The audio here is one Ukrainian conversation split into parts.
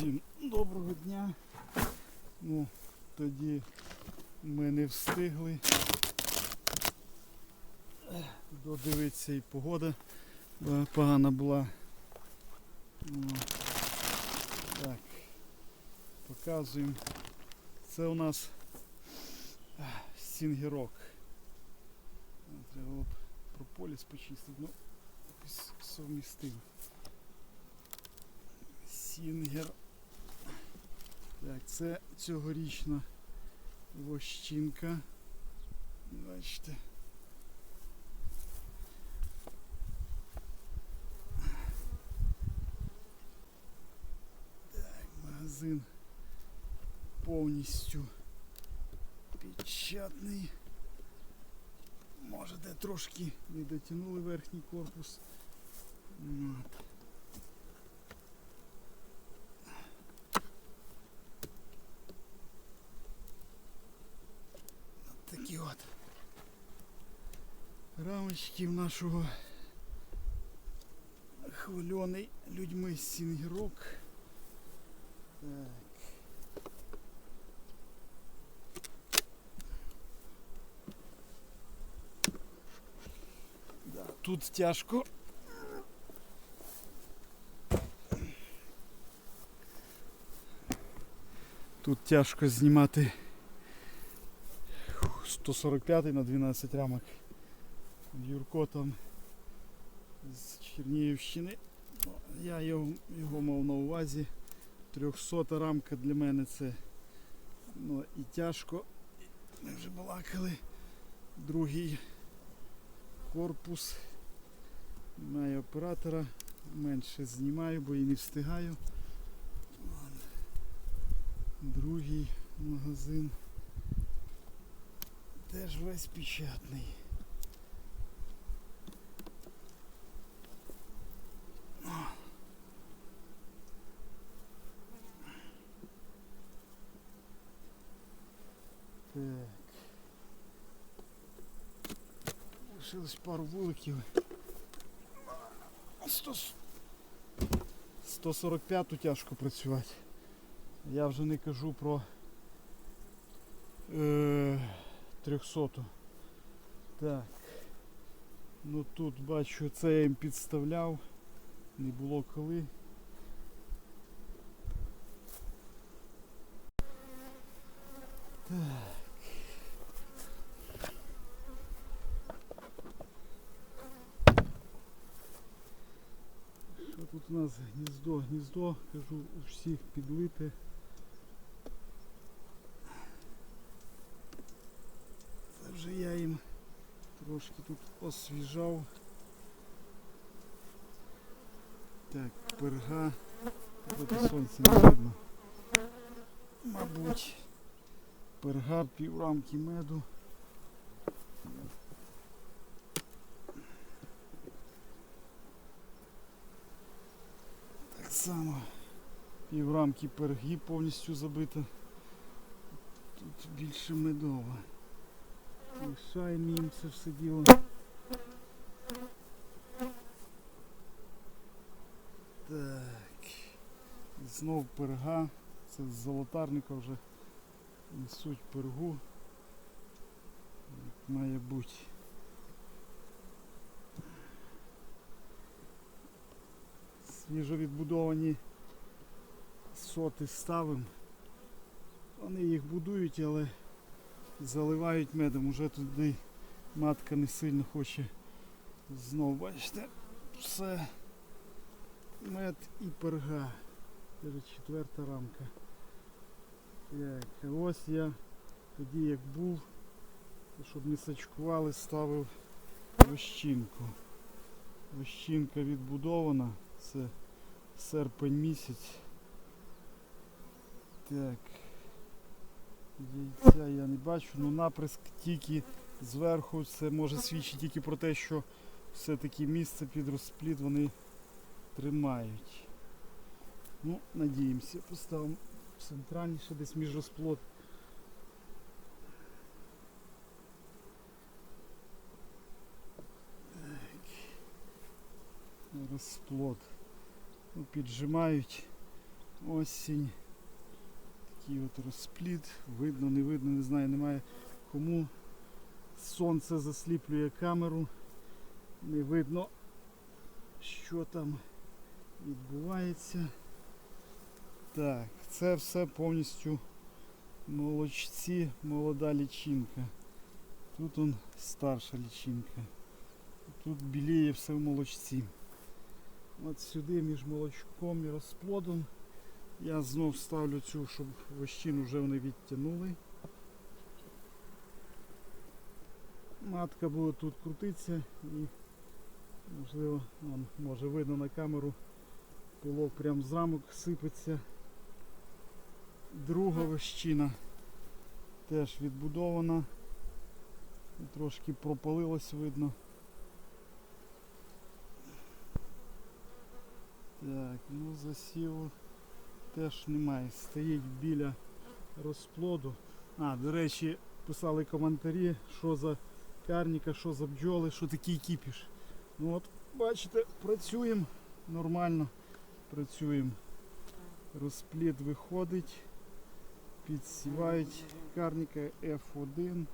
Всім доброго дня. Ну, тоді ми не встигли додивитися і погода погана була. Ну, так, показуємо. Це у нас сінгірок. Треба було б прополіс почистити, ну якось совмістив. Сінгер. Так, це цьогорічна вощинка. Бачите. Так, магазин повністю печатний. Може де трошки не дотягнули верхній корпус. От. Такі от рамочки в нашого хвильоний людьми сінгірок. Так. Да, тут тяжко. Тут тяжко знімати 145 на 12 рамок. Юрко там з Чернігівщини. Я його, його мав на увазі. 300 рамка для мене це ну, і тяжко. Ми вже балакали. Другий корпус. Немає оператора. Менше знімаю, бо і не встигаю. Другий магазин. Теж весь печатний. Лишилось пару вуликів. 100... 145 тяжко працювати. Я вже не кажу про е, 300. Так. Ну тут бачу, це я їм підставляв. Не було коли. Так. Що тут у нас гніздо, гніздо, кажу, у всіх підлите. Це вже я їм трошки тут освіжав. Так, перга. Проти сонця не видно. Мабуть, перга піврамки меду. Само піврамки перги повністю забита. Тут більше медова. Лишаємо їм це все діло. Так. І знов перга. Це з золотарника вже несуть пергу. Як має бути. Свіжо відбудовані соти ставимо. Вони їх будують, але заливають медом. Уже туди матка не сильно хоче знов. Бачите, все мед і перга. Це четверта рамка. Так, ось я тоді як був, щоб не сачкували, ставив вощинку. Вощинка відбудована. Це серпень місяць. Так. Яйця я не бачу, ну наприск тільки зверху, це може свідчити тільки про те, що все-таки місце під розплід вони тримають. Ну, надіємося, поставимо центральніше десь між розплод. Так. Розплод. Піджимають. Осінь. Такий от розпліт. Видно, не видно, не знаю, немає кому. Сонце засліплює камеру. Не видно, що там відбувається. Так, це все повністю молочці, молода лічинка. Тут он старша лічинка. Тут біліє все в молочці. От сюди між молочком і розплодом я знов ставлю цю, щоб вощину вже вони відтягнули. Матка буде тут крутитися і можливо, вон, може видно на камеру, пилок прям з рамок сипеться. Друга вощина теж відбудована. Трошки пропалилось видно. Так, ну засіву теж немає. Стоїть біля розплоду. А, до речі, писали коментарі, що за карніка, що за бджоли, що такий кіпіш. Ну от, бачите, працюємо нормально. Працюємо. Розплід виходить. Підсівають карніка F1.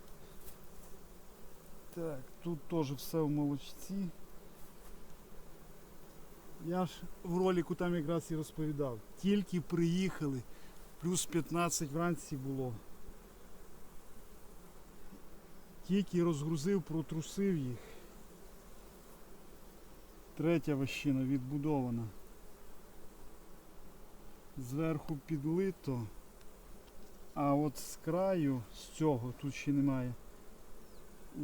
Так, тут теж все в молочці. Я ж в ролику там якраз і розповідав. Тільки приїхали, плюс 15 вранці було. Тільки розгрузив, протрусив їх. Третя вощина відбудована. Зверху підлито, а от з краю, з цього, тут ще немає,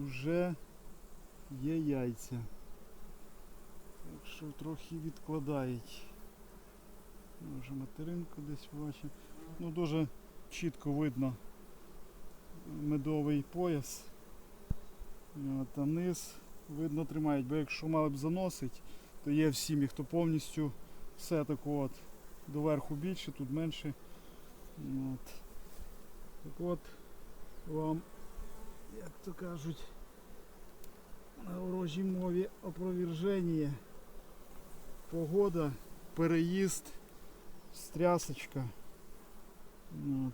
уже є яйця. Так що трохи відкладають. Може материнку десь бачимо. Ну дуже чітко видно медовий пояс. От, а низ видно тримають, бо якщо мали б заносить, то є в сім'ї, хто повністю все тако от доверху більше, тут менше. От. Так от вам, як то кажуть, на ворожій мові опроверження. Погода, переїзд, стрясочка. От.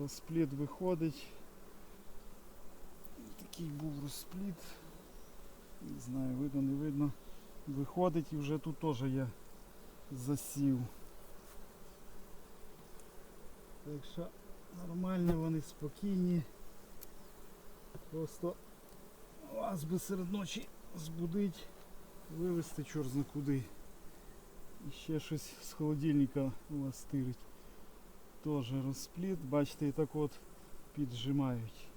Розплід виходить. Такий був розплід. Не знаю, видно, не видно. Виходить і вже тут теж є засів. Так що нормально вони спокійні. Просто вас би серед ночі збудить, вивезти чорт зна куди. І ще щось з холодильника у вас стирить. Теж розпліт, бачите, і так от піджимають.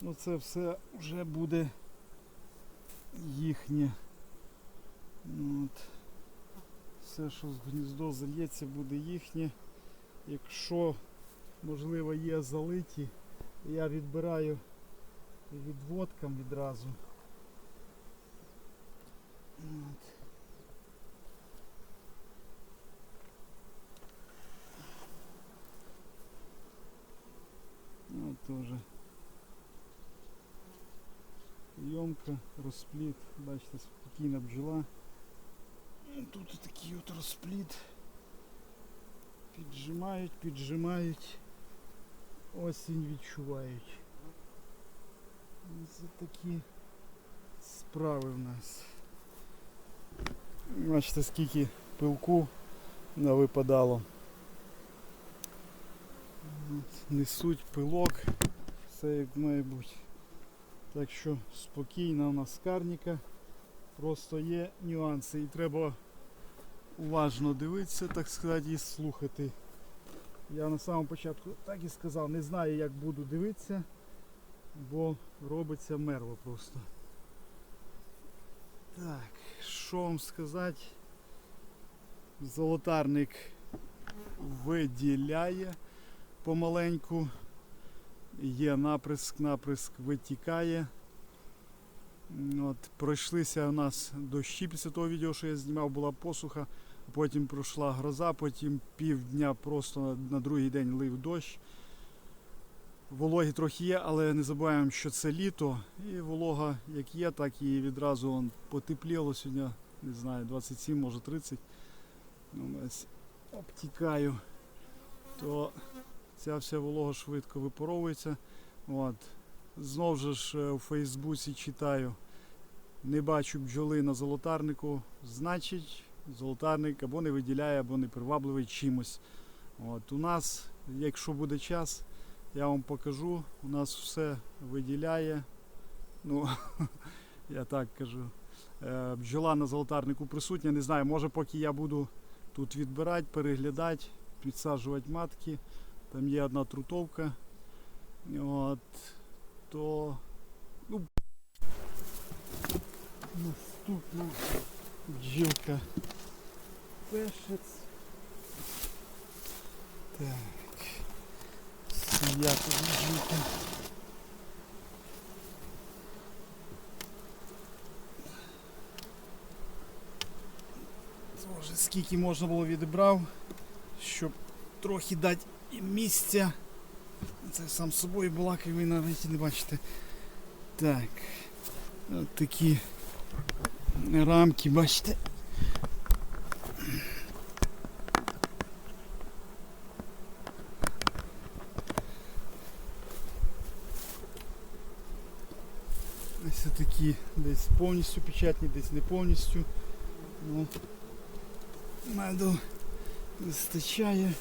Ну це все вже буде їхнє. От. Все, що з гніздо зальється, буде їхнє. Якщо, можливо, є залиті, я відбираю відводкам відразу. От. Ну, теж Йомка, розпліт, бачите, спокійна бджола. Ну, Тут такий от розпліт. Піджимають, піджимають, осінь відчувають. І Це такі справи в нас. Бачите, скільки пилку навипадало. Несуть пилок, все як має бути. Так що спокійна у нас карніка. Просто є нюанси і треба уважно дивитися, так сказати, і слухати. Я на самому початку так і сказав, не знаю як буду дивитися, бо робиться мерво просто. Так, що вам сказати? Золотарник виділяє помаленьку. Є наприск, наприск витікає. От, Пройшлися у нас дощі після того відео, що я знімав, була посуха, потім пройшла гроза, потім півдня просто на, другий день лив дощ. Вологі трохи є, але не забуваємо, що це літо. І волога як є, так і відразу он, потепліло сьогодні, не знаю, 27, може 30. Ну, ось обтікаю, то ця вся волога швидко випаровується. От. Знов ж е, у Фейсбуці читаю. Не бачу бджоли на золотарнику, значить золотарник або не виділяє, або не привабливий чимось. От. У нас, якщо буде час, я вам покажу. У нас все виділяє. Ну, я так кажу. Е, Бджола на золотарнику присутня. Не знаю, може поки я буду тут відбирати, переглядати, підсаджувати матки. Там є одна трутовка. От, то ну, наступна бджілка. Пешець. Так. Сія тут бджілка. Боже, скільки можна було відібрав, щоб трохи дати місця. Це сам з собою балакаю, ви навіть не бачите. Так. От такі рамки, бачите. повністю печатні, десь не повністю. Ну, меду вистачає.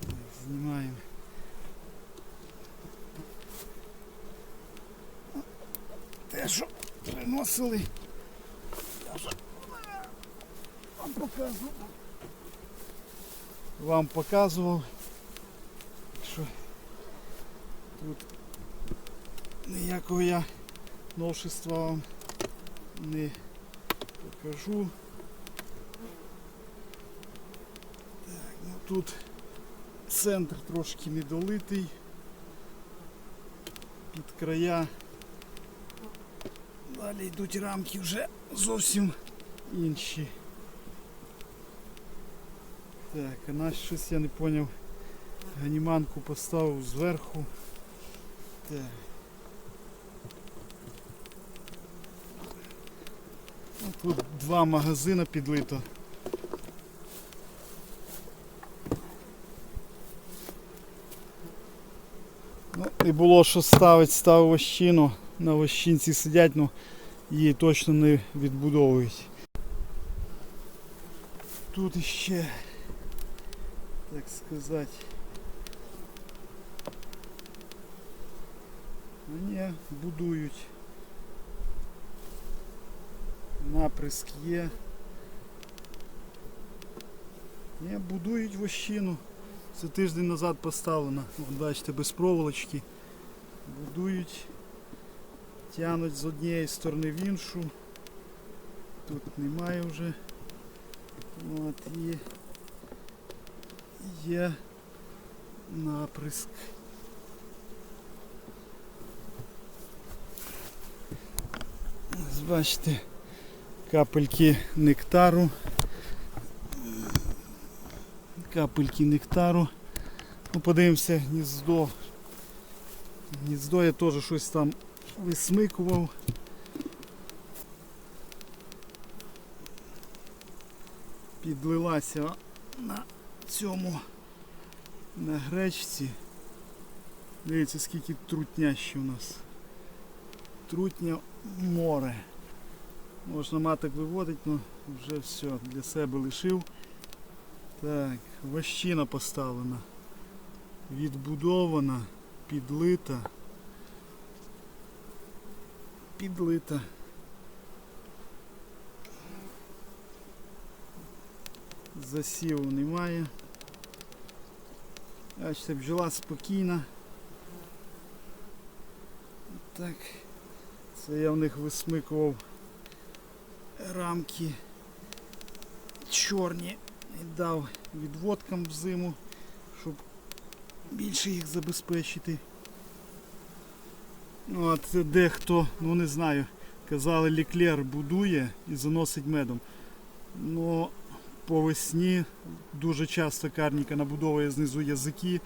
Так, Знімаємо. Те, що приносили. Я вже вам показував. Вам показував. Що тут ніякого я новшества вам не покажу. Так, ну тут центр трошки недолитий. Під края. Далі йдуть рамки вже зовсім інші. Так, а наш щось я не зрозумів. Ганіманку поставив зверху. Так. Ну, Тут два магазини підлито. Ну, не було що ставити, ставив вощину. На вощинці сидять, ну її точно не відбудовують. Тут іще, так сказати. Ну, Ні, будують. Наприск є. Ні, будують вощину. Це тиждень назад поставлено. От бачите, без проволочки. Будують. Тянуть з однієї сторони в іншу. Тут немає вже. От і є наприск. Бачите, капельки нектару. Капельки нектару. Ну, подивимося гніздо. Гніздо я теж щось там висмикував. Підлилася на цьому на гречці. Дивіться, скільки трутня ще у нас. Трутня море. Можна маток виводити, але вже все, для себе лишив. Так, вощина поставлена. Відбудована, підлита. Підлита. Засіву немає. Бачите, бджола спокійна. Так. Це я в них висмикував рамки чорні і дав відводкам в зиму, щоб більше їх забезпечити. От дехто, ну не знаю, казали, ліклер будує і заносить медом. Ну по весні дуже часто карніка набудовує знизу язики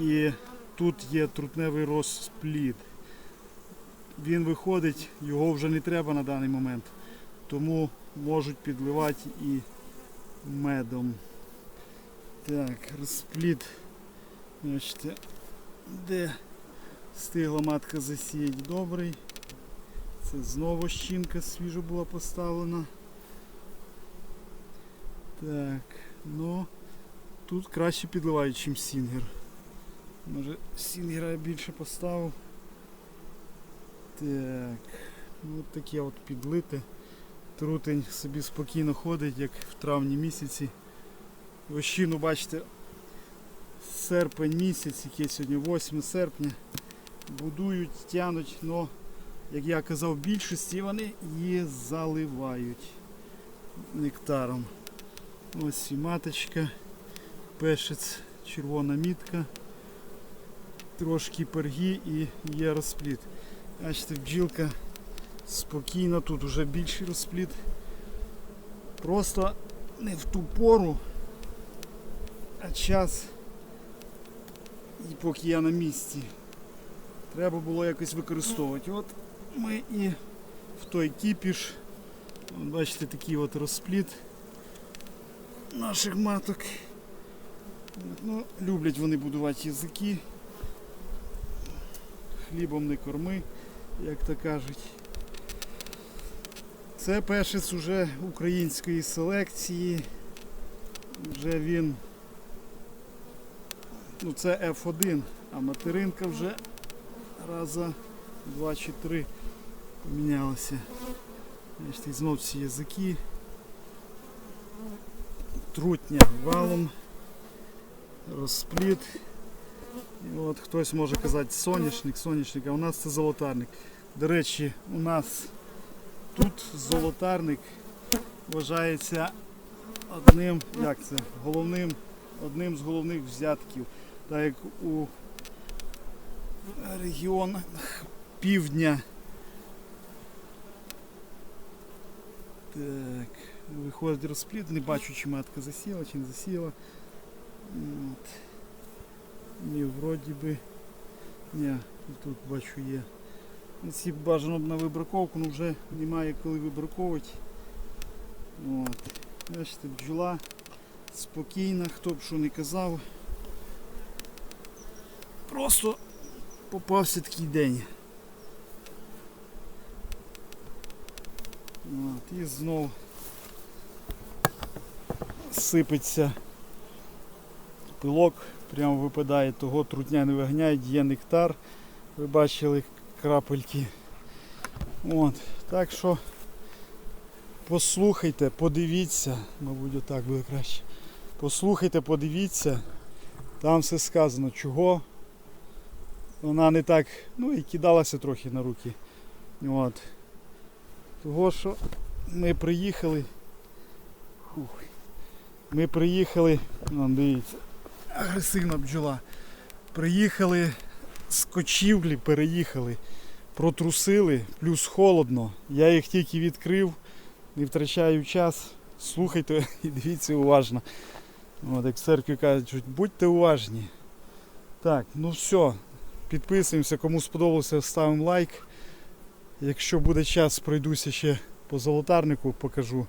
і тут є трутневий розплід. він виходить, його вже не треба на даний момент. Тому можуть підливати і медом. Так, розплід. Бачите, де стигла матка засіять добрий. Це знову щінка свіжо була поставлена. Так, ну тут краще підливають, ніж сінгер. Може сінгера я більше поставив. Так, ну от таке от підлите. Трутень собі спокійно ходить, як в травні місяці. Вощину, бачите, серпень місяць, який сьогодні 8 серпня. Будують, тянуть, але, як я казав, в більшості вони її заливають нектаром. Ось і маточка, пешець, червона мітка, трошки пергі і є розпліт. Бачите, бджілка спокійно, тут вже більший розпліт. Просто не в ту пору, а час, і поки я на місці. Треба було якось використовувати. От ми і в той кіпіш. Бачите, такий от розпліт наших маток. Ну, люблять вони будувати язики. Хлібом не корми, як то кажуть. Це пешець уже української селекції. Вже він. Ну це F1, а материнка вже раза два чи три помінялася. Знов ці язики. Трутня валом, розпліт. От хтось може казати соняшник, соняшник, а у нас це золотарник. До речі, у нас тут золотарник вважається одним, як це, головним, одним з головних взятків. Так як у регіонах півдня. Так, виходить розпліт, не бачу, чи матка засіла, чи не засіла. От. Ні, вроді би. Ні, тут бачу є. Ці бажано б на вибраковку, але вже немає коли вибраковувати. От. Бачите, бджола спокійна, хто б що не казав. Просто попався такий день. От, і знов сипеться пилок, прямо випадає, того трутня не виганяють, є нектар. Ви бачили крапельки. От, Так що послухайте, подивіться, мабуть, отак буде краще. Послухайте, подивіться, там все сказано, чого вона не так, ну і кидалася трохи на руки. От. Того що ми приїхали. Ми приїхали, вон, дивіться, агресивна бджола. Приїхали з кочівлі, переїхали, протрусили, плюс холодно. Я їх тільки відкрив, не втрачаю час. Слухайте і дивіться уважно. От, як в церкві кажуть, будьте уважні. Так, ну все. Підписуємося, кому сподобалося, ставимо лайк. Якщо буде час, пройдуся ще по золотарнику, покажу,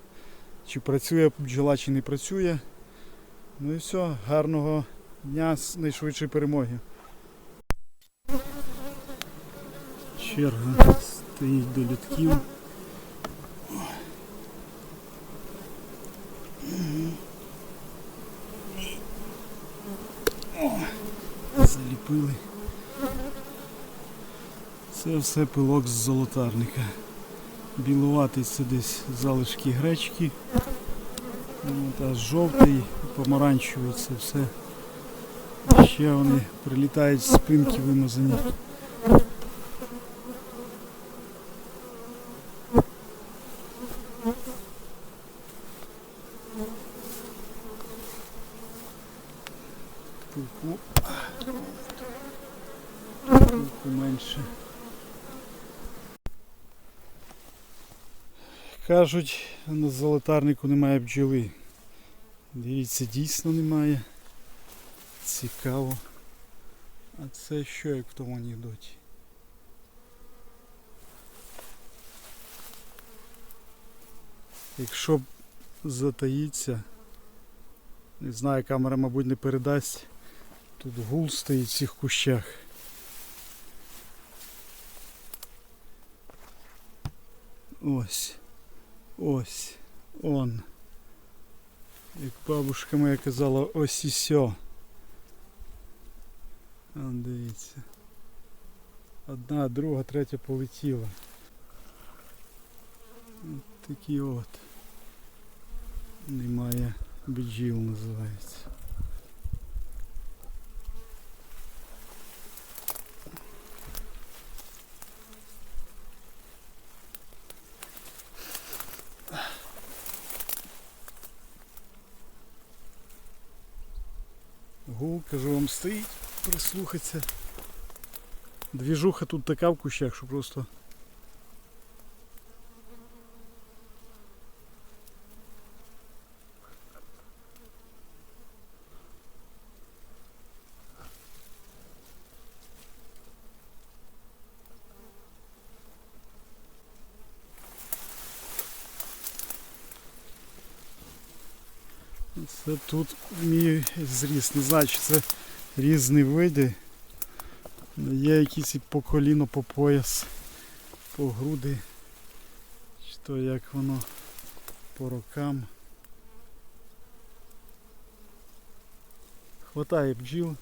чи працює бджола, чи не працює. Ну і все, гарного дня, з найшвидшої перемоги. Черга стоїть до літків. Заліпили. Це все пилок з золотарника. Білуватий це десь залишки гречки. От, а жовтий, помаранчевий це все. Ще вони прилітають з спинки вимазані. Кажуть, на золотарнику немає бджоли. Дивіться, дійсно немає. Цікаво. А це що як в тому анекдоті? Якщо б затаїться, не знаю, камера, мабуть, не передасть. Тут гул стоїть в цих кущах. Ось. Ось. Он. Як бабушка моя казала, ось і сьо. Он дивіться. Одна, друга, третя полетіла. От такі от. Немає бджіл називається. Гул, кажу вам, стоїть, прислухаться. Двіжуха тут така в кущах, що просто. Це тут мій зріст. Не знаю, чи це різні види. Є якісь і по коліно, по пояс, по груди. Чи то як воно по рокам. Хватає бджіл.